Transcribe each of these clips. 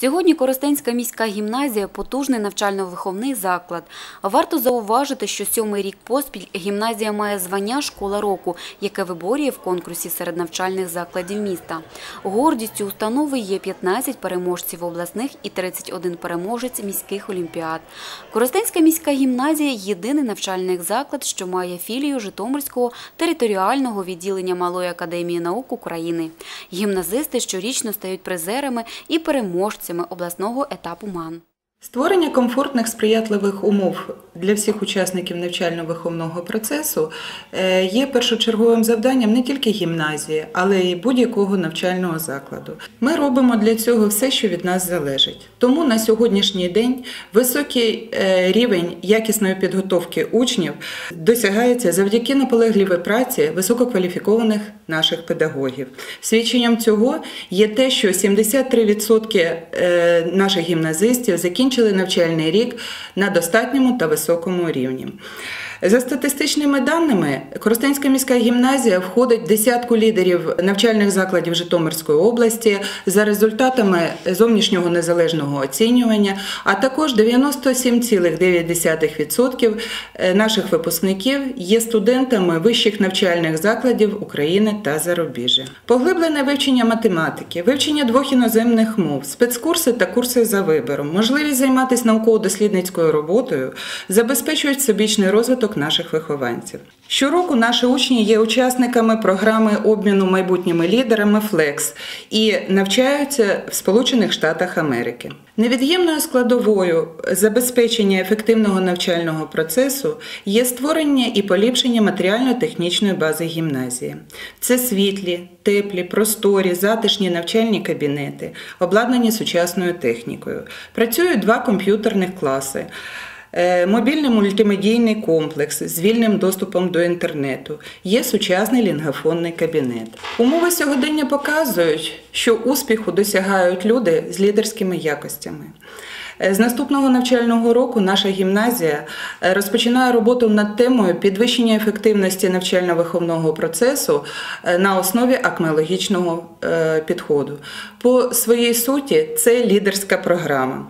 Сьогодні Коростенська міська гімназія – потужний навчально-виховний заклад. Варто зауважити, що сьомий рік поспіль гімназія має звання «Школа року», яке виборює в конкурсі серед навчальних закладів міста. Гордістю установи є 15 переможців обласних і 31 переможець міських олімпіад. Коростенська міська гімназія – єдиний навчальний заклад, що має філію Житомирського територіального відділення Малої академії наук України. Гімназисти щорічно стають призерами і переможцями обласного етапу МАН. Створення комфортних сприятливих умов для всіх учасників навчально-виховного процесу е, є першочерговим завданням не тільки гімназії, але й будь-якого навчального закладу. Ми робимо для цього все, що від нас залежить. Тому на сьогоднішній день високий е, рівень якісної підготовки учнів досягається завдяки наполегливій праці висококваліфікованих наших педагогів. Свідченням цього є те, що 73% е, наших гімназистів закінчили навчальний рік на достатньому та високому рівні. За статистичними даними, Коростенська міська гімназія входить в десятку лідерів навчальних закладів Житомирської області за результатами зовнішнього незалежного оцінювання, а також 97,9% наших випускників є студентами вищих навчальних закладів України та зарубіжжя. Поглиблене вивчення математики, вивчення двох іноземних мов, спецкурси та курси за вибором, можливість займатися науково-дослідницькою роботою забезпечують всебічний розвиток наших вихованців. Щороку наші учні є учасниками програми обміну майбутніми лідерами Flex і навчаються в Сполучених Штатах Америки. Невід'ємною складовою забезпечення ефективного навчального процесу є створення і поліпшення матеріально-технічної бази гімназії. Це світлі, теплі, просторі, затишні навчальні кабінети, обладнані сучасною технікою. Працюють два комп'ютерних класи. Е, Мобільний мультимедійний комплекс з вільним доступом до інтернету. Є сучасний лінгафонний кабінет. Умови сьогодення показують, що успіху досягають люди з лідерськими якостями. Е, З наступного навчального року наша гімназія е, розпочинає роботу над темою підвищення ефективності навчально-виховного процесу на основі акмеологічного підходу. По своїй суті, це лідерська програма.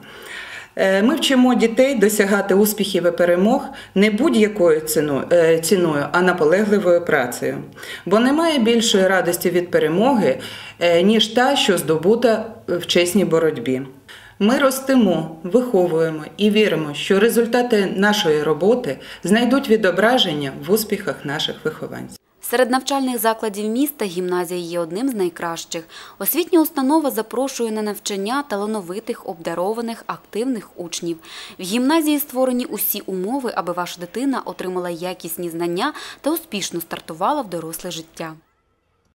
Е, Ми вчимо дітей досягати успіхів і перемог не будь-якою е, ціною, а наполегливою працею. Бо немає більшої радості від перемоги, е, ніж та, що здобута в чесній боротьбі. Ми ростемо, виховуємо і віримо, що результати нашої роботи знайдуть відображення в успіхах наших вихованців. Серед навчальних закладів міста гімназія є одним з найкращих. Освітня установа запрошує на навчання талановитих, обдарованих, активних учнів. В гімназії створені усі умови, аби ваша дитина отримала якісні знання та успішно стартувала в доросле життя.